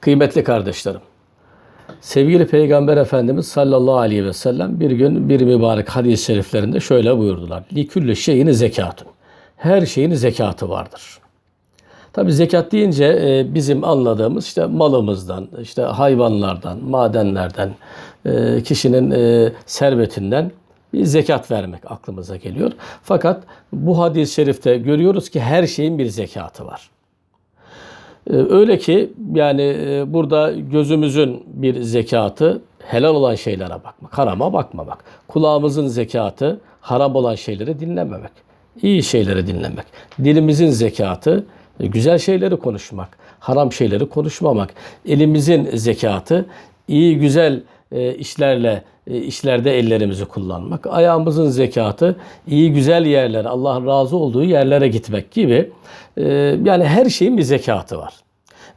Kıymetli kardeşlerim, sevgili Peygamber Efendimiz sallallahu aleyhi ve sellem bir gün bir mübarek hadis-i şeriflerinde şöyle buyurdular. Liküllü şeyini zekatun. Her şeyin zekatı vardır. Tabi zekat deyince e, bizim anladığımız işte malımızdan, işte hayvanlardan, madenlerden, e, kişinin e, servetinden bir zekat vermek aklımıza geliyor. Fakat bu hadis-i şerifte görüyoruz ki her şeyin bir zekatı var. Ee, Öyle ki yani e, burada gözümüzün bir zekatı helal olan şeylere bakmak, harama bakmamak. Kulağımızın zekatı haram olan şeyleri dinlememek, iyi şeyleri dinlemek. Dilimizin zekatı e, güzel şeyleri konuşmak, haram şeyleri konuşmamak. Elimizin zekatı iyi güzel e, işlerle e, işlerde ellerimizi kullanmak. Ayağımızın zekatı iyi güzel yerlere, Allah'ın razı olduğu yerlere gitmek gibi. e, Yani her şeyin bir zekatı var.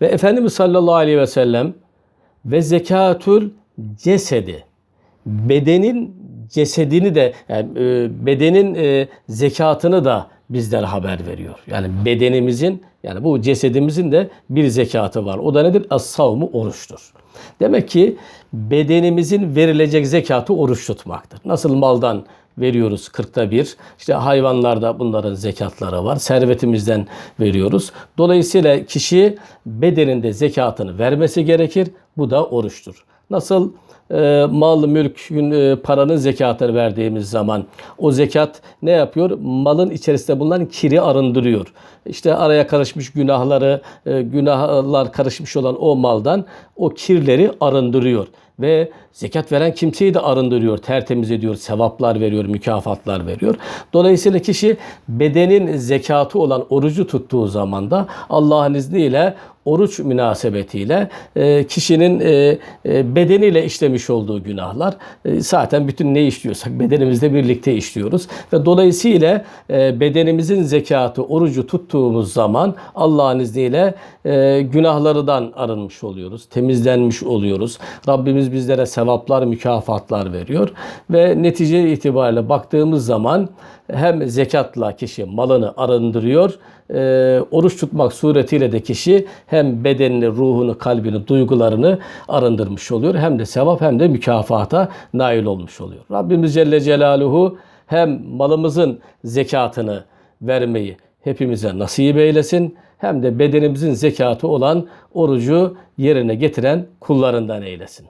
Ve Efendimiz sallallahu aleyhi ve sellem ve zekatül cesedi bedenin cesedini de yani bedenin zekatını da bizlere haber veriyor. Yani bedenimizin yani bu cesedimizin de bir zekatı var. O da nedir? As-savmu oruçtur. Demek ki bedenimizin verilecek zekatı oruç tutmaktır. Nasıl maldan veriyoruz kırkta bir. İşte hayvanlarda bunların zekatları var. Servetimizden veriyoruz. Dolayısıyla kişi bedeninde zekatını vermesi gerekir. Bu da oruçtur. Nasıl e, mal, mülkün, e, paranın zekatını verdiğimiz zaman o zekat ne yapıyor? Malın içerisinde bulunan kiri arındırıyor. İşte araya karışmış günahları, e, günahlar karışmış olan o maldan o kirleri arındırıyor. Ve zekat veren kimseyi de arındırıyor, tertemiz ediyor, sevaplar veriyor, mükafatlar veriyor. Dolayısıyla kişi bedenin zekatı olan orucu tuttuğu zaman da Allah'ın izniyle oruç münasebetiyle e, kişinin e, e, bedeniyle işlemiş olduğu günahlar zaten bütün ne işliyorsak bedenimizle birlikte işliyoruz ve dolayısıyla bedenimizin zekatı orucu tuttuğumuz zaman Allah'ın izniyle günahlardan arınmış oluyoruz, temizlenmiş oluyoruz. Rabbimiz bizlere sevaplar, mükafatlar veriyor ve netice itibariyle baktığımız zaman hem zekatla kişi malını arındırıyor, e, oruç tutmak suretiyle de kişi hem bedenini, ruhunu, kalbini, duygularını arındırmış oluyor. Hem de sevap hem de mükafata nail olmuş oluyor. Rabbimiz Celle Celaluhu hem malımızın zekatını vermeyi hepimize nasip eylesin hem de bedenimizin zekatı olan orucu yerine getiren kullarından eylesin.